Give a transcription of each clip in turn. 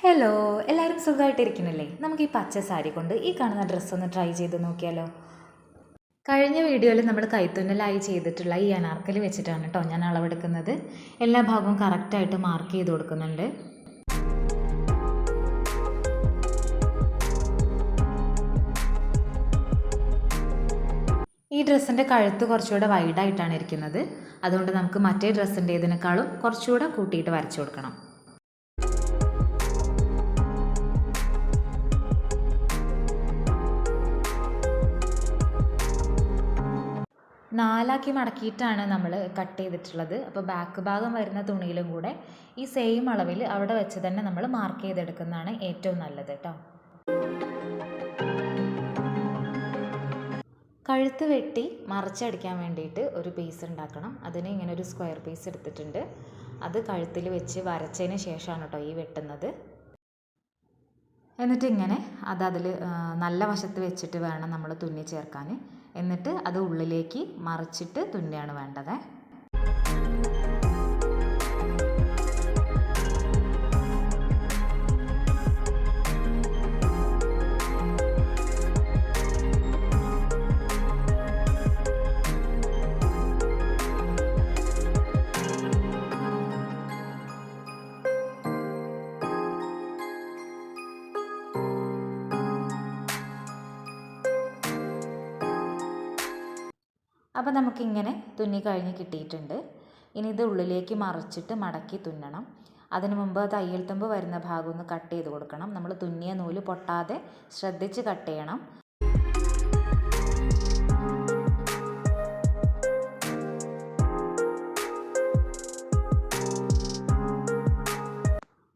Hello എല്ലാവരും സുഖമായിട്ടിരിക്കണല്ലേ? നമുക്ക് ഈ പച്ച സാരി കൊണ്ട് ഈ കാണുന്ന ഡ്രസ്സ് ഒന്ന് ട്രൈ ചെയ്ത് നോക്കിയാലോ? കഴിഞ്ഞ വീഡിയോയിൽ നമ്മൾ കൈത്തുന്നലായി ചെയ്തിട്ടുള്ള ഈ അനാർക്കലി വെച്ചിട്ടാണ് കേട്ടോ ഞാൻ അളവെടുക്കുന്നത്. എല്ലാ ഭാഗവും കറക്റ്റായിട്ട് മാർക്ക് ചെയ്ത് കൊടുക്കുന്നുണ്ട്. ഈ ഡ്രസ്സിന്റെ കഴുത്ത് കുറച്ചുകൂടെ വൈഡായിട്ടാണ് ഇരിക്കുന്നത്. അതുകൊണ്ട് നമുക്ക് മറ്റേ ഡ്രസ്സിന്റെ ഇതിനേക്കാളും കുറച്ചുകൂടെ കൂട്ടിയിട്ട് വരച്ചു കൊടുക്കണം. നാലാക്കി മടക്കിയിട്ടാണ് നമ്മൾ കട്ട് ചെയ്തിട്ടുള്ളത്. അപ്പോൾ ബാക്ക് ഭാഗം വരുന്ന തുണിയിലും കൂടെ ഈ സെയിം അളവിൽ അവിടെ വെച്ച് തന്നെ നമ്മൾ മാർക്ക് ചെയ്തെടുക്കുന്നതാണ് ഏറ്റവും നല്ലത് കേട്ടോ കഴുത്ത് വെട്ടി മറിച്ചടിക്കാൻ വേണ്ടിയിട്ട് ഒരു പീസ് ഉണ്ടാക്കണം. അതിന് ഇങ്ങനെ ഒരു സ്ക്വയർ പീസ് എടുത്തിട്ടുണ്ട്. അത് കഴുത്തിൽ വെച്ച് വരച്ചതിന് ശേഷമാണ് കേട്ടോ ഈ വെട്ടുന്നത്. എന്നിട്ട് ഇങ്ങനെ അത് അതിൽ നല്ല വശത്ത് വെച്ചിട്ട് വേണം നമ്മൾ തുന്നി ചേർക്കാൻ എന്നിട്ട് അത് ഉള്ളിലേക്ക് മറിച്ചിട്ട് തുന്നിയാണ് വേണ്ടത്. അപ്പോൾ നമുക്കിങ്ങനെ തുന്നി കഴിഞ്ഞ് കിട്ടിയിട്ടുണ്ട്. ഇനി ഇത് ഉള്ളിലേക്ക് മറിച്ചിട്ട് മടക്കി തുന്നണം. അതിനു മുമ്പ് തയ്യൽ തുമ്പ് വരുന്ന ഭാഗം ഒന്ന് കട്ട് ചെയ്ത് കൊടുക്കണം. നമ്മൾ തുന്നിയ നൂൽ പൊട്ടാതെ ശ്രദ്ധിച്ച് കട്ട് ചെയ്യണം.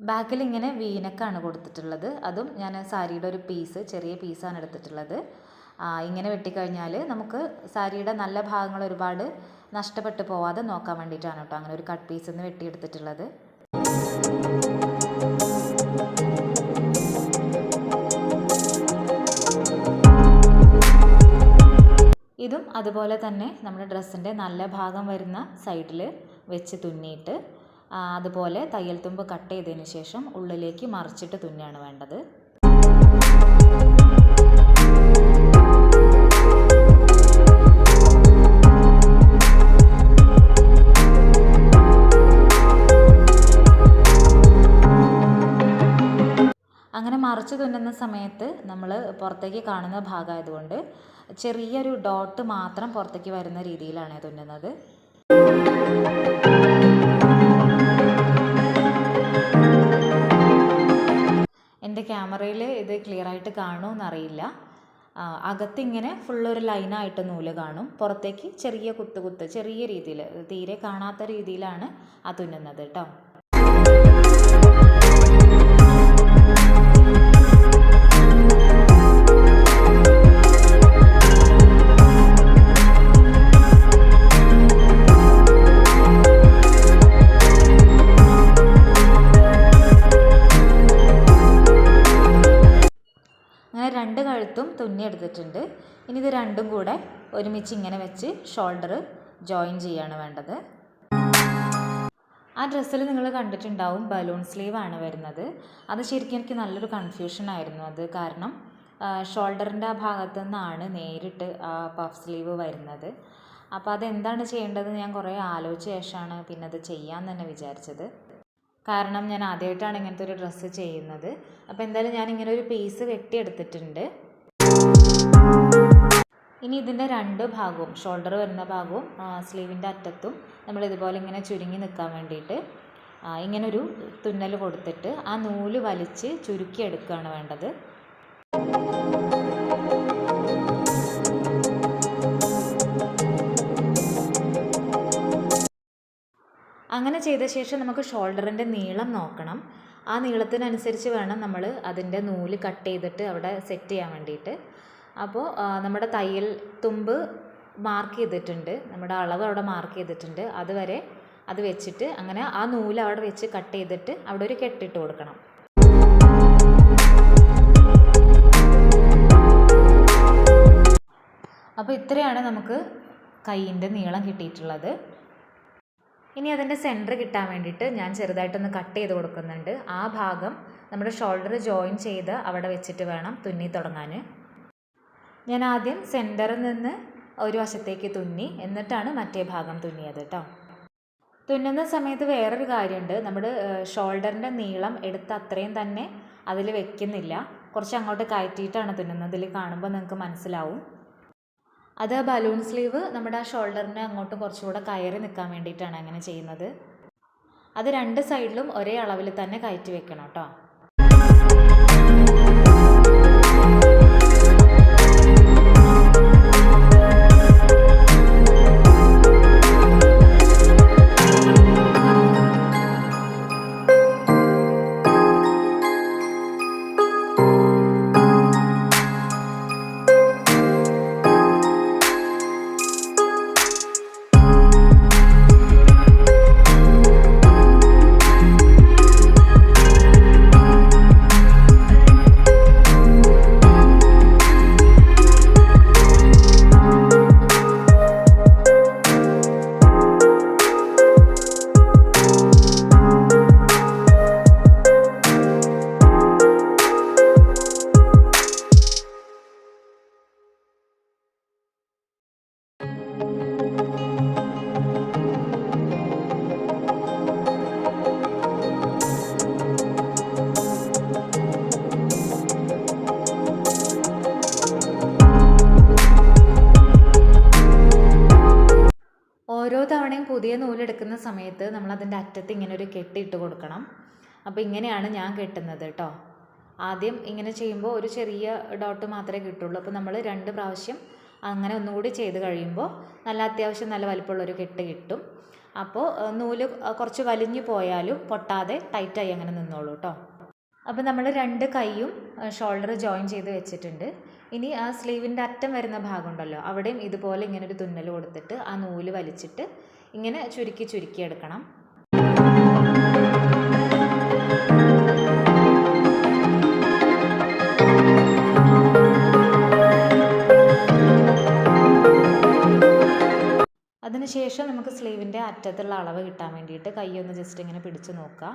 ബാക്കിൽ ഇങ്ങനെ വീനക്കാണ് കൊടുത്തിട്ടുള്ളത്. അതും ഞാൻ സാരിയുടെ ഒരു പീസ് ചെറിയ പീസാണ് എടുത്തിട്ടുള്ളത്. ഇങ്ങനെ വെട്ടിക്കഴിഞ്ഞാൽ നമുക്ക് സാരിയുടെ നല്ല ഭാഗങ്ങൾ ഒരുപാട് നഷ്ടപ്പെട്ടു പോവാതെ നോക്കാൻ വേണ്ടിയിട്ടാണ് കേട്ടോ അങ്ങനെ ഒരു കട്ട് പീസ് നിന്ന് വെട്ടിയെടുത്തിട്ടുള്ളത്. ഇതും അതുപോലെ തന്നെ നമ്മുടെ ഡ്രസ്സിന്റെ നല്ല ഭാഗം വരുന്ന സൈഡിൽ വെച്ച് തുന്നിയിട്ട് അതുപോലെ തയ്യൽ തുമ്പ് കട്ട് ചെയ്തതിന് ശേഷം ഉള്ളിലേക്ക് മറിച്ചിട്ട് തുന്നിയാണ് വേണ്ടത്. സമയത്ത് നമ്മൾ പുറത്തേക്ക് കാണുന്ന ഭാഗമായതുകൊണ്ട് ചെറിയൊരു ഡോട്ട് മാത്രം പുറത്തേക്ക് വരുന്ന രീതിയിലാണ് തുന്നുന്നത് എന്റെ ക്യാമറയിൽ ഇത് ക്ലിയർ ആയിട്ട് കാണുമെന്നറിയില്ല അകത്തിങ്ങനെ ഫുള്ളൊരു ലൈനായിട്ട് നൂൽ കാണും. പുറത്തേക്ക് ചെറിയ കുത്ത് കുത്ത് ചെറിയ രീതിയിൽ തീരെ കാണാത്ത രീതിയിലാണ് ആ തുന്നുന്നത് കേട്ടോ തുന്നിയെടുത്തിട്ടുണ്ട് ഇനി ഇത് രണ്ടും കൂടെ ഒരുമിച്ച് ഇങ്ങനെ വെച്ച് ഷോൾഡർ ജോയിൻ ചെയ്യാണ് വേണ്ടത്. ആ ഡ്രസ്സിൽ നിങ്ങൾ കണ്ടിട്ടുണ്ടാവും ബലൂൺ സ്ലീവ് ആണ് വരുന്നത്. അത് ശരിക്കും എനിക്ക് നല്ലൊരു കൺഫ്യൂഷൻ ആയിരുന്നു. അത് കാരണം ഷോൾഡറിന്റെ ആ ഭാഗത്തു നിന്നാണ് നേരിട്ട് ആ പഫ് സ്ലീവ് വരുന്നത്. അപ്പോൾ അതെന്താണ് ചെയ്യേണ്ടതെന്ന് ഞാൻ കുറേ ആലോചിച്ച ശേഷമാണ് പിന്നെ അത് ചെയ്യാൻ തന്നെ വിചാരിച്ചത്. കാരണം ഞാൻ ആദ്യമായിട്ടാണ് ഇങ്ങനത്തെ ഒരു ഡ്രസ്സ് ചെയ്യുന്നത്. അപ്പോൾ എന്തായാലും ഞാൻ ഇങ്ങനെ ഒരു പീസ് വെട്ടിയെടുത്തിട്ടുണ്ട്. ഇനി ഇതിന്റെ രണ്ട് ഭാഗവും ഷോൾഡർ വരുന്ന ഭാഗവും സ്ലീവിന്റെ അറ്റത്തും നമ്മൾ ഇതുപോലെ ഇങ്ങനെ ചുരുങ്ങി നിൽക്കാൻ വേണ്ടിയിട്ട് ഇങ്ങനൊരു തുന്നൽ കൊടുത്തിട്ട് ആ നൂൽ വലിച്ച് ചുരുക്കിയെടുക്കുകയാണ് വേണ്ടത്. അങ്ങനെ ചെയ്ത ശേഷം നമുക്ക് ഷോൾഡറിന്റെ നീളം നോക്കണം. ആ നീളത്തിനനുസരിച്ച് വേണം നമ്മൾ അതിന്റെ നൂൽ കട്ട് ചെയ്തിട്ട് അവിടെ സെറ്റ് ചെയ്യാൻ വേണ്ടിയിട്ട്. അപ്പോൾ നമ്മുടെ തയ്യൽ തുമ്പ് മാർക്ക് ചെയ്തിട്ടുണ്ട്. നമ്മുടെ അളവ് അവിടെ മാർക്ക് ചെയ്തിട്ടുണ്ട്. അതുവരെ അത് വെച്ചിട്ട് അങ്ങനെ ആ നൂൽ അവിടെ വെച്ച് കട്ട് ചെയ്തിട്ട് അവിടെ ഒരു കെട്ടിട്ട് കൊടുക്കണം. അപ്പോൾ ഇത്രയാണ് നമുക്ക് കൈയിന്റെ നീളം കിട്ടിയിട്ടുള്ളത്. ഇനി അതിന്റെ സെന്റർ കിട്ടാൻ വേണ്ടിയിട്ട് ഞാൻ ചെറുതായിട്ടൊന്ന് കട്ട് ചെയ്ത് കൊടുക്കുന്നുണ്ട്. ആ ഭാഗം നമ്മുടെ ഷോൾഡർ ജോയിൻ ചെയ്ത് അവിടെ വെച്ചിട്ട് വേണം തുന്നി തുടങ്ങാൻ. ഞാൻ ആദ്യം സെന്ററിൽ നിന്ന് ഒരു വശത്തേക്ക് തുന്നി എന്നിട്ടാണ് മറ്റേ ഭാഗം തുന്നിയത് കേട്ടോ തുന്നുന്ന സമയത്ത് വേറൊരു കാര്യമുണ്ട്. നമ്മുടെ ഷോൾഡറിന്റെ നീളം എടുത്ത് അത്രയും തന്നെ അതിൽ വെക്കുന്നില്ല. കുറച്ച് അങ്ങോട്ട് കയറ്റിയിട്ടാണ് തുന്നുന്നത്. ഇതിൽ കാണുമ്പോൾ നിങ്ങൾക്ക് മനസ്സിലാവും. അത് ബലൂൺ സ്ലീവ് നമ്മുടെ ആ ഷോൾഡറിന് അങ്ങോട്ട് കുറച്ചുകൂടെ കയറി നിൽക്കാൻ വേണ്ടിയിട്ടാണ് അങ്ങനെ ചെയ്യുന്നത്. അത് രണ്ട് സൈഡിലും ഒരേ അളവിൽ തന്നെ കയറ്റി വെക്കണം കേട്ടോ ഓരോ തവണയും പുതിയ നൂലെടുക്കുന്ന സമയത്ത് നമ്മൾ അതിന്റെ അറ്റത്ത് ഇങ്ങനെ ഒരു കെട്ടിയിട്ട് കൊടുക്കണം. അപ്പോൾ ഇങ്ങനെയാണ് ഞാൻ കെട്ടുന്നത് കേട്ടോ. ആദ്യം ഇങ്ങനെ ചെയ്യുമ്പോൾ ഒരു ചെറിയ ഡോട്ട് മാത്രമേ കിട്ടുള്ളൂ. അപ്പോൾ നമ്മൾ രണ്ട് പ്രാവശ്യം അങ്ങനെ ഒന്നുകൂടി ചെയ്ത് കഴിയുമ്പോൾ നല്ല അത്യാവശ്യം നല്ല വലിപ്പമുള്ളൊരു കെട്ട് കിട്ടും. അപ്പോൾ നൂൽ കുറച്ച് വലിഞ്ഞു പോയാലും പൊട്ടാതെ ടൈറ്റായി അങ്ങനെ നിന്നോളൂ കേട്ടോ. അപ്പോൾ നമ്മൾ രണ്ട് കൈയും ഷോൾഡർ ജോയിൻ ചെയ്ത് വെച്ചിട്ടുണ്ട്. ഇനി ആ സ്ലീവിന്റെ അറ്റം വരുന്ന ഭാഗമുണ്ടല്ലോ അവിടെയും ഇതുപോലെ ഇങ്ങനെ ഒരു തുന്നൽ കൊടുത്തിട്ട് ആ നൂൽ വലിച്ചിട്ട് ഇങ്ങനെ ചുരുക്കി ചുരുക്കി എടുക്കണം. അതിനുശേഷം നമുക്ക് സ്ലീവിന്റെ അറ്റത്തുള്ള അളവ് കിട്ടാൻ വേണ്ടിയിട്ട് കൈ ഒന്ന് ജസ്റ്റ് ഇങ്ങനെ പിടിച്ച് നോക്കുക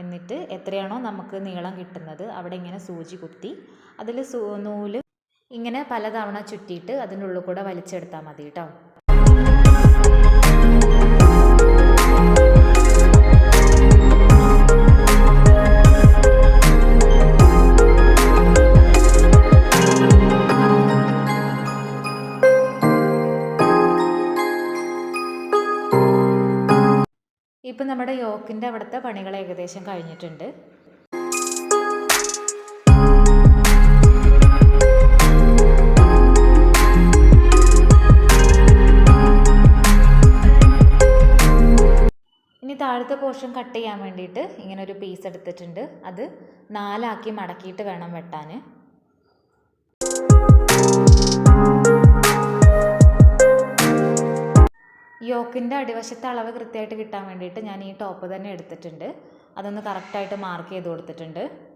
എന്നിട്ട് എത്രയാണോ നമുക്ക് നീളം കിട്ടുന്നത് അവിടെ ഇങ്ങനെ സൂചി കുത്തി അതിൽ സൂ നൂൽ ഇങ്ങനെ പലതവണ ചുറ്റിയിട്ട് അതിന്റെ ഉള്ളിൽ കൂടെ വലിച്ചെടുത്താൽ മതി കേട്ടോ. ഇപ്പം നമ്മുടെ യോക്കിന്റെ അവിടുത്തെ പണികൾ ഏകദേശം കഴിഞ്ഞിട്ടുണ്ട്. ഇനി താഴത്തെ പോർഷൻ കട്ട് ചെയ്യാൻ വേണ്ടിയിട്ട് ഇങ്ങനെ ഒരു പീസ് എടുത്തിട്ടുണ്ട്. അത് നാലാക്കി മടക്കിയിട്ട് വേണം വെട്ടാൻ. യോക്കിന്റെ അടിവശത്തെ അളവ് കൃത്യമായിട്ട് കിട്ടാൻ വേണ്ടിയിട്ട് ഞാൻ ഈ ടോപ്പ് തന്നെ എടുത്തിട്ടുണ്ട്. അതൊന്ന് കറക്റ്റായിട്ട് മാർക്ക് ചെയ്ത് കൊടുത്തിട്ടുണ്ട്.